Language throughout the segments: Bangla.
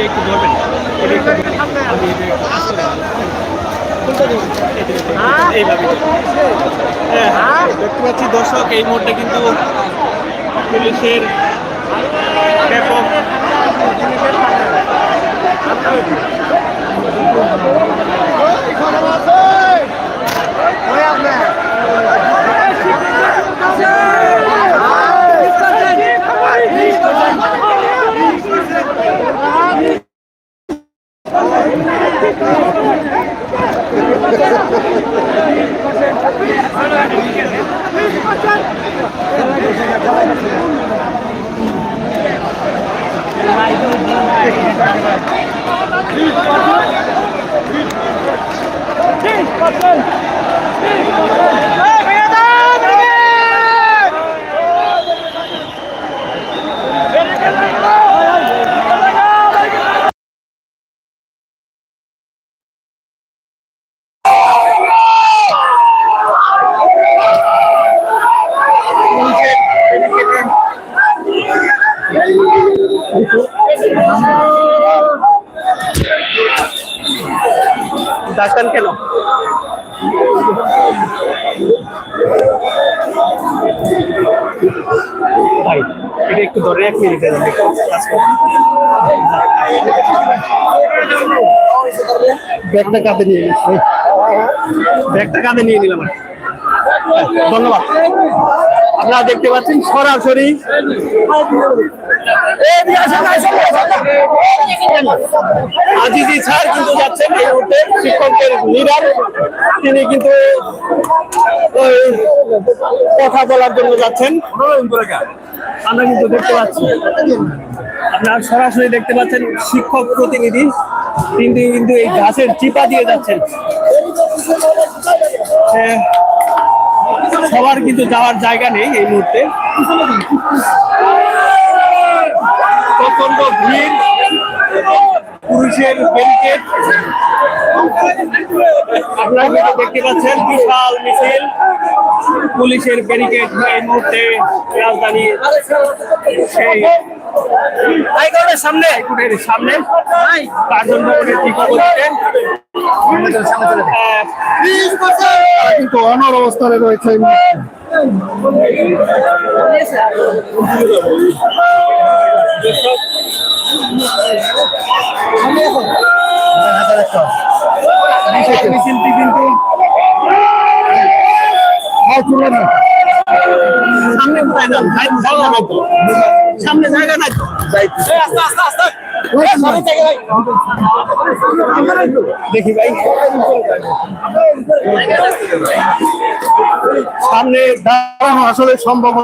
এটা একটু ধরবেন। এটা একটু। আমি এইভাবে হ্যাঁ, দেখতে পাচ্ছি দর্শক এই মুহূর্তে কিন্তু পুলিশের ব্যাপক ডাক্তার ভাই, এটা একটু ধরে এক মিনিট ব্যাগটা কাঁধে নিয়ে ব্যাগটা কাঁধে নিয়ে নিলাম ধন্যবাদ। আপনারা দেখতে পাচ্ছেন সরাসরি আজিজি স্যার কিন্তু যাচ্ছেন এই মুহূর্তে শিক্ষকদের লিডার। তিনি কিন্তু কথা বলার জন্য যাচ্ছেন। আমরা কিন্তু দেখতে পাচ্ছি। আপনারা সরাসরি দেখতে পাচ্ছেন শিক্ষক প্রতিনিধি। তিনি কিন্তু এই গাছের চিপা দিয়ে যাচ্ছেন। সবার কিন্তু যাওয়ার জায়গা নেই এই মুহূর্তে। প্রচণ্ড ভিড় পুরুষের ব্যারিকেড আপনারা কিন্তু দেখতে পাচ্ছেন বিশাল মিছিল। পুলিশের ব্যারিকেড এই মুহূর্তে রাজধানী সেই সামনে। সামনে। কার্জন ভবনের ঠিক কিন্তু অনর অবস্থানে রয়েছে সামনে জায়গা নাই তো আস্তে আস্তে আস্তে। দেখি ভাই সামনে দাঁড়ানো আসলে সম্ভব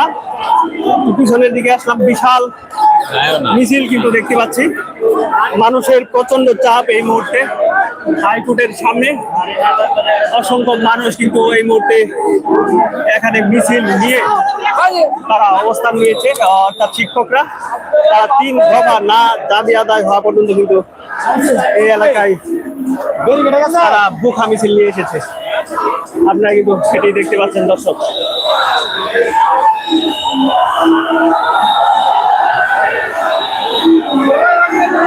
না? পিছনের দিকে আসলাম, বিশাল মিছিল কিন্তু দেখতে পাচ্ছি। মানুষের প্রচণ্ড চাপ এই মুহূর্তে হাইকোর্টের সামনে। অসংখ্য মানুষ কিন্তু এই মুহূর্তে এখানে মিছিল নিয়ে তারা অবস্থান নিয়েছে, অর্থাৎ শিক্ষকরা। তারা তিন দফা না দাবি আদায় হওয়া পর্যন্ত কিন্তু এই এলাকায় তারা বুখা মিছিল নিয়ে এসেছে। আপনারা কিন্তু সেটাই দেখতে পাচ্ছেন, দর্শক।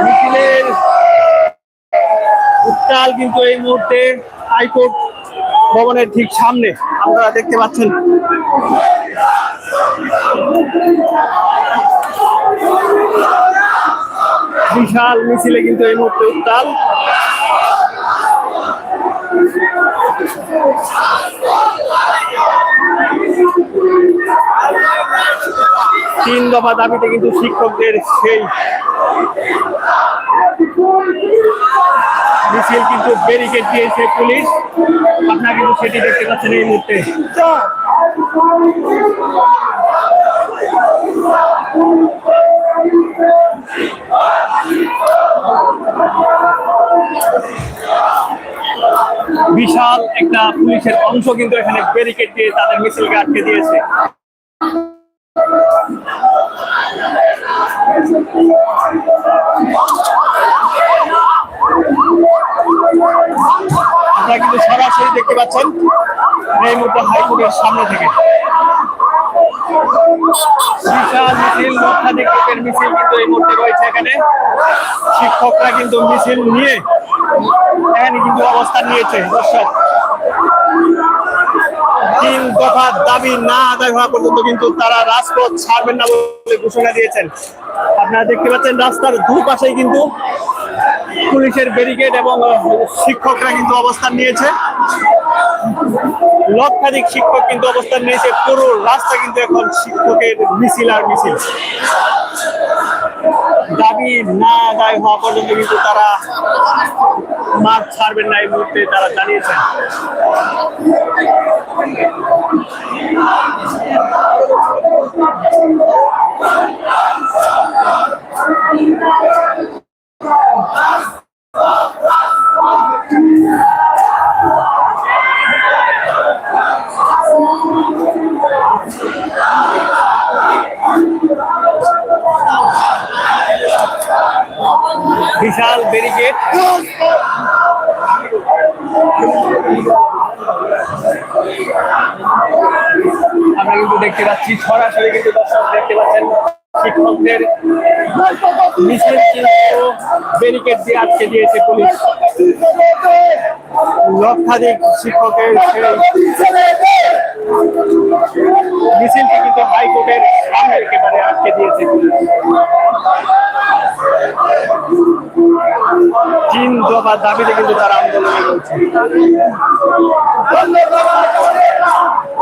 মিছিলের উত্তাল কিন্তু এই মুহূর্তে হাইকোর্ট ভবনের ঠিক সামনে। আপনারা দেখতে পাচ্ছেন। বিশাল মিছিলে কিন্তু এই মুহূর্তে উত্তাল। তিন দফা দাবিতে কিন্তু শিক্ষকদের সেই মিছিল কিন্তু ব্যারিকেড দিয়েছে পুলিশ। আপনারা কিন্তু সেটি দেখতে পাচ্ছেন এই মুহূর্তে। বিশাল একটা পুলিশের অংশ কিন্তু এখানে ব্যারিকেড দিয়ে তাদের মিছিলকে আটকে দিয়েছে। আপনারা কিন্তু সরাসরি দেখতে পাচ্ছেন, এই মুহূর্তে হাইকোর্টের সামনে থেকে। মিছিল কিন্তু এই মুহূর্তে রয়েছে এখানে। শিক্ষকরা কিন্তু মিছিল নিয়ে এখানে কিন্তু অবস্থান নিয়েছে, দর্শক। তিন দফা দাবি না আদায় হওয়া পর্যন্ত কিন্তু তারা রাজপথ ছাড়বেন না বলে ঘোষণা দিয়েছেন। আপনারা দেখতে পাচ্ছেন, রাস্তার দুপাশেই কিন্তু পুলিশের ব্যারিকেড এবং শিক্ষকরা কিন্তু অবস্থান নিয়েছে। লক্ষাধিক শিক্ষক কিন্তু অবস্থান নিয়েছে। পুরো রাস্তা কিন্তু এখন শিক্ষকের মিছিল আর মিছিল। দাবি না আদায় হওয়া পর্যন্ত কিন্তু তারা মাঠ ছাড়বেন না এই মুহূর্তে তারা জানিয়েছেন সরাসরি কিন্তু দর্শক দেখতে পাচ্ছেন, শিক্ষকদের মিছিল কিন্তু ব্যারিকেড দিয়ে আটকে দিয়েছে পুলিশ। লক্ষাধিক শিক্ষকের মিছিলটি কিন্তু হাইকোর্টের সামনে একেবারে আটকে দিয়েছে তিন দফা দাবিতে কিন্তু তারা আন্দোলনে রয়েছে।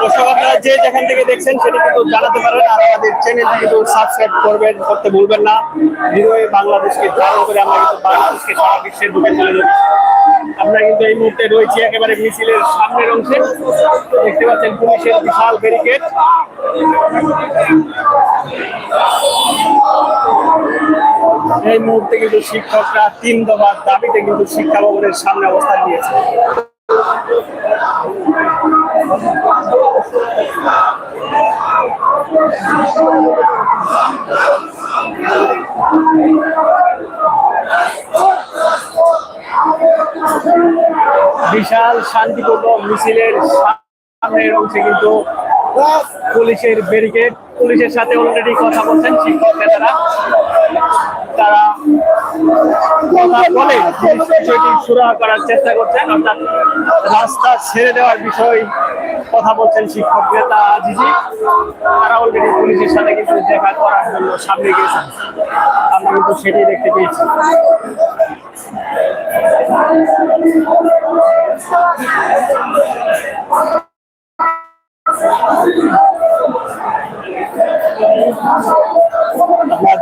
দর্শক আপনারা যে যেখান থেকে দেখছেন সেটা কিন্তু জানাতে পারেন আর আমাদের চ্যানেল কিন্তু সাবস্ক্রাইব করবেন, করতে ভুলবেন না। হৃদয়ে বাংলাদেশকে ধারণ করে আমরা কিন্তু বাংলাদেশকে সারা বিশ্বের বুকে তুলে ধরি আমরা কিন্তু এই মুহূর্তে রয়েছি একেবারে মিছিলের সামনের অংশে। দেখতে পাচ্ছেন পুলিশের বিশাল ব্যারিকেড এই মুহূর্তে কিন্তু শিক্ষকরা তিন দফার দাবিতে কিন্তু শিক্ষা ভবনের সামনে অবস্থান নিয়েছে। বিশাল শান্তিপূর্ণ মিছিলের সামনের রয়েছে কিন্তু পুলিশের ব্যারিকেড। পুলিশের সাথে অলরেডি কথা বলছেন শিক্ষক নেতারা। তারা কথা বলে সুরাহা করার চেষ্টা করছেন, অর্থাৎ রাস্তা দেওয়ার কথা শিক্ষক নেতা তারা অলরেডি পুলিশের সাথে কিন্তু দেখা করার জন্য সামনে আমরা কিন্তু দেখতে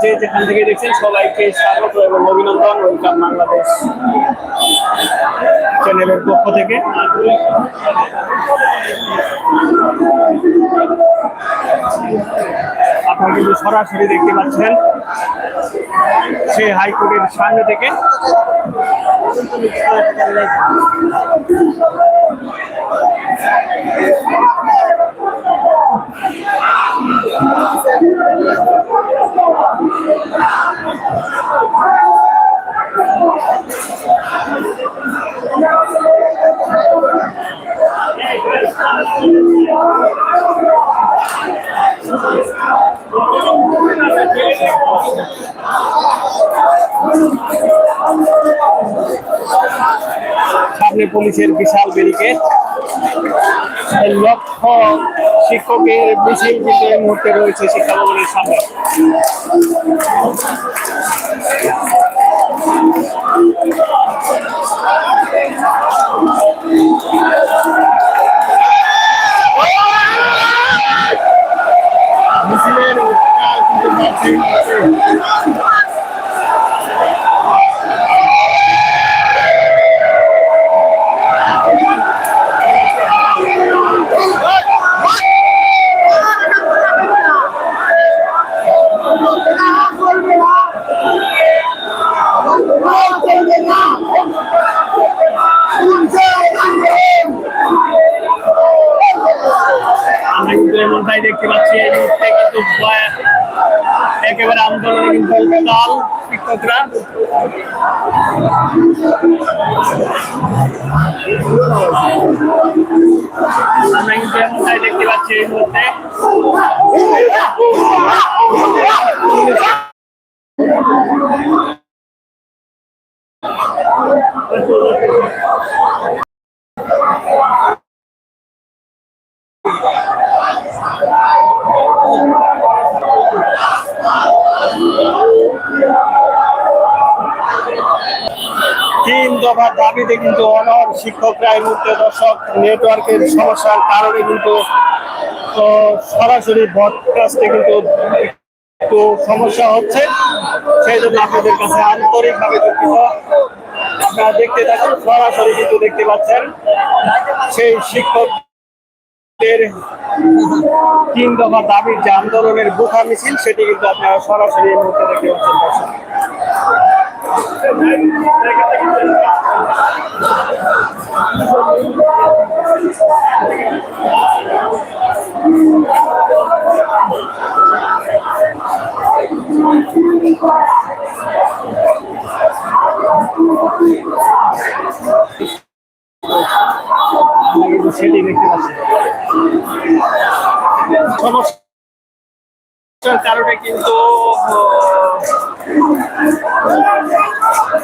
যে যেখান থেকে দেখছেন, সবাইকে স্বাগত এবং অভিনন্দন। ওয়েলকাম বাংলাদেশ চ্যানেলের পক্ষ থেকে। আপনারা কিন্তু সরাসরি দেখতে পাচ্ছেন সে হাইকোর্টের সামনে থেকে। সামনে পুলিশের বিশাল ব্যারিকেড লক্ষ শিক্ষকের মিছিল কিন্তু এই মুহূর্তে রয়েছে শিক্ষা ভবনের সামনে। মিছিলের কিন্তু অনর শিক্ষকরা এই মুহূর্তে দর্শক নেটওয়ার্কের সমস্যার কারণে কিন্তু সরাসরি ব্রডকাস্টে কিন্তু একটু সমস্যা হচ্ছে। সেই জন্য আপনাদের কাছে আন্তরিকভাবে দুঃখিত। আপনারা দেখতে থাকুন, সরাসরি কিন্তু দেখতে পাচ্ছেন সেই শিক্ষকদের তিন দফা দাবির যে আন্দোলনের বুখা মিছিল, সেটি কিন্তু আপনারা সরাসরি এই মুহূর্তে দেখতে পাচ্ছেন দর্শক আমরা কিন্তু পাচ্ছি সমস্যার কারণে কিন্তু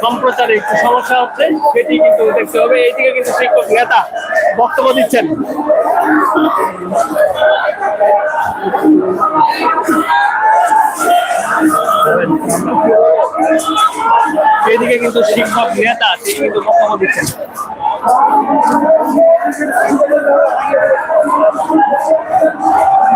সম্প্রচারে একটু সমস্যা হচ্ছে, সেটি কিন্তু দেখতে হবে। এইদিকে কিন্তু শিক্ষক নেতা বক্তব্য দিচ্ছেন। এইদিকে কিন্তু শিক্ষক নেতা, তিনি কিন্তু বক্তব্য দিচ্ছেন।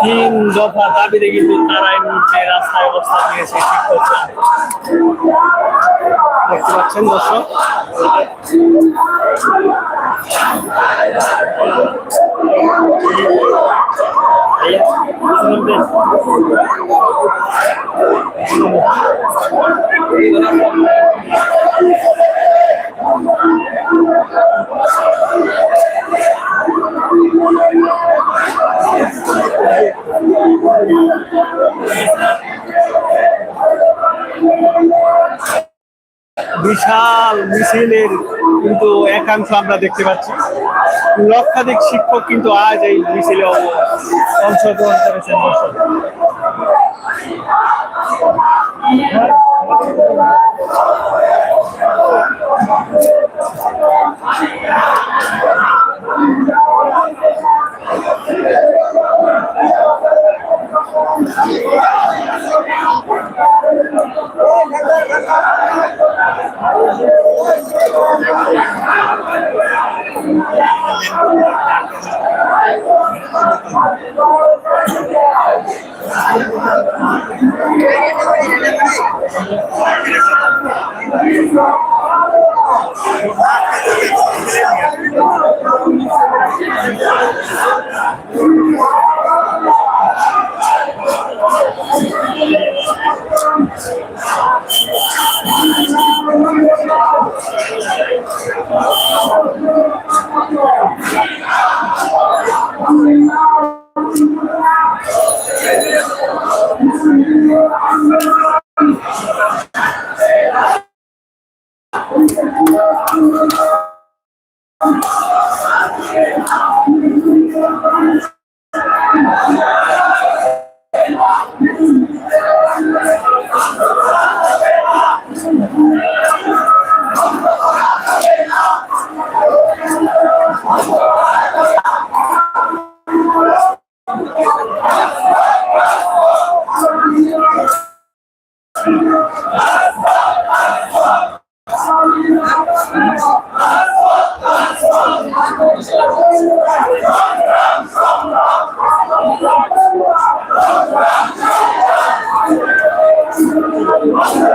তিন দফা দাবিতে কিন্তু তারা এই রাস্তায় অবস্থান নিয়েছে শিক্ষকরা দেখতে পাচ্ছেন দর্শক। বিশাল মিছিলের কিন্তু একাংশ আমরা দেখতে পাচ্ছি। লক্ষাধিক শিক্ষক কিন্তু আজ এই মিছিলে অংশগ্রহণ করেছেন Thank you.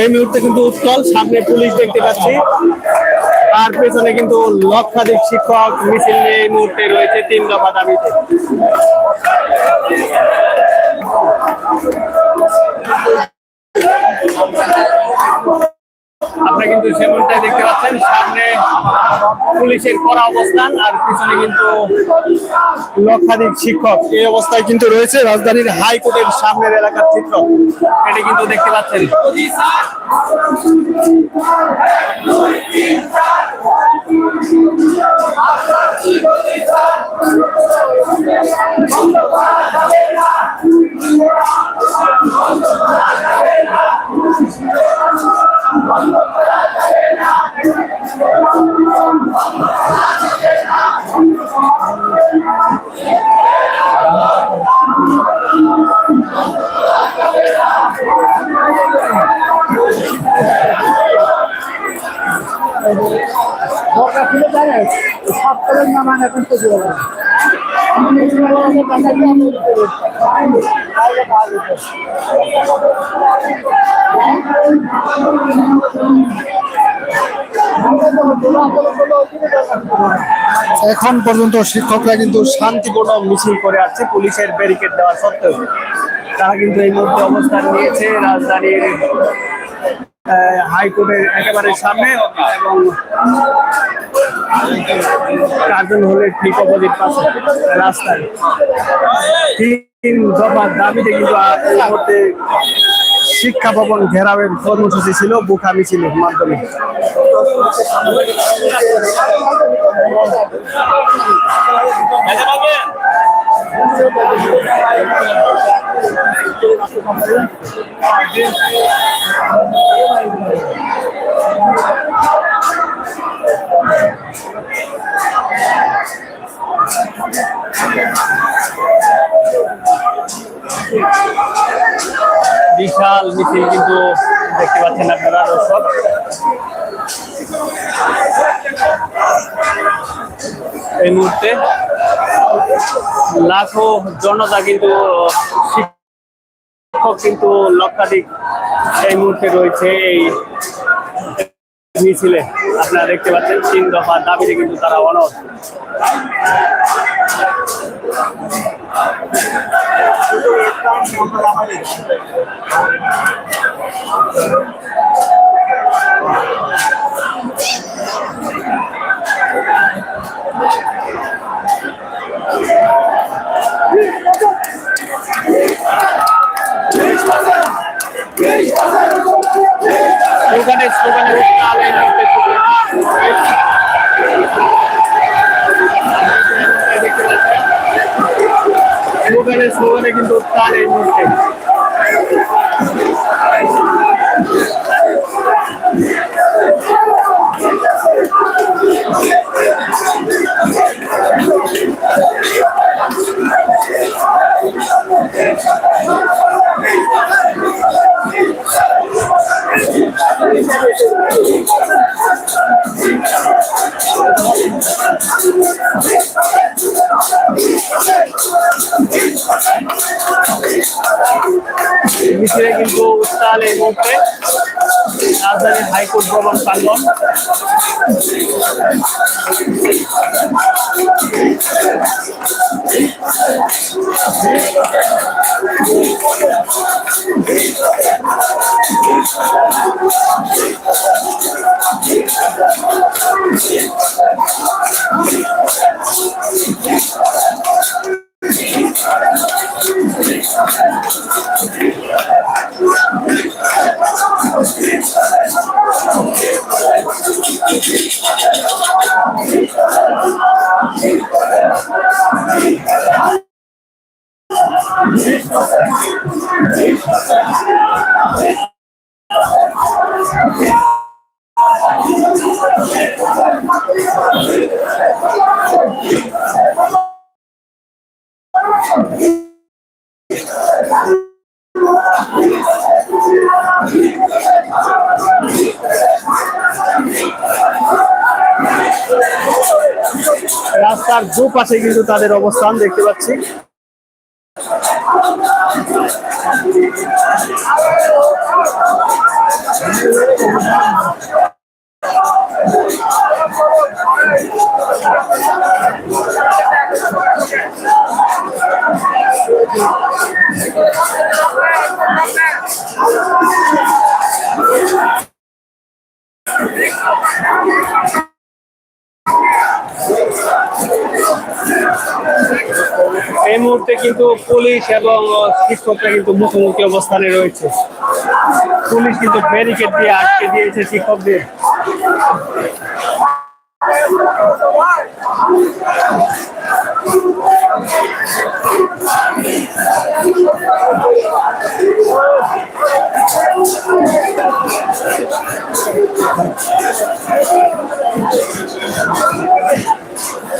এই মুহূর্তে কিন্তু উত্তল, সামনে পুলিশ দেখতে পাচ্ছি। তার পেছনে কিন্তু লক্ষাধিক শিক্ষক মিছিল নিয়ে এই মুহূর্তে রয়েছে তিন দফা দাবিতে। আপনারা কিন্তু সেমনটাই দেখতে পাচ্ছেন। সামনে পুলিশের কড়া অবস্থান আর পিছনে কিন্তু লক্ষাধিক শিক্ষক। এই অবস্থায় কিন্তু রয়েছে রাজধানীর হাইকোর্টের সামনের এলাকার চিত্র। এটা কিন্তু দেখতে পাচ্ছেন। এখন পর্যন্ত শিক্ষকরা কিন্তু শান্তিপূর্ণ মিছিল করে আসছে, পুলিশের ব্যারিকেড দেওয়া সত্ত্বেও। তারা কিন্তু এই মুহূর্তে অবস্থান নিয়েছে রাজধানীর হাইকোর্টের একেবারে সামনে এবং কার্জন হলের ঠিক অপোজিট পাশে, রাস্তায়। তিন দফা দাবিতে কিন্তু শিক্ষা ভবন ঘেরাওয়ের কর্মসূচি ছিল বুখা মিছিলের মাধ্যমে। বিশাল মিছিল কিন্তু দেখতে পাচ্ছেন আপনারা, দর্শক। এই মুহূর্তে লাখো জনতা কিন্তু, শিক্ষক কিন্তু লক্ষাধিক এই মুহূর্তে রয়েছে এই মিছিলে। আপনারা দেখতে পাচ্ছেন, তিন দফা দাবিতে কিন্তু তারা অনড় স্লোগানে মিছিলে কিন্তু উত্তাল এই মুহূর্তে। রাজধানীর হাইকোর্ট ভবন প্রাঙ্গন তার দুপাশে কিন্তু তাদের অবস্থান দেখতে পাচ্ছি। এই মুহূর্তে কিন্তু পুলিশ এবং শিক্ষকরা কিন্তু মুখোমুখি অবস্থানে রয়েছে। পুলিশ কিন্তু ব্যারিকেড দিয়ে আটকে দিয়েছে শিক্ষকদের।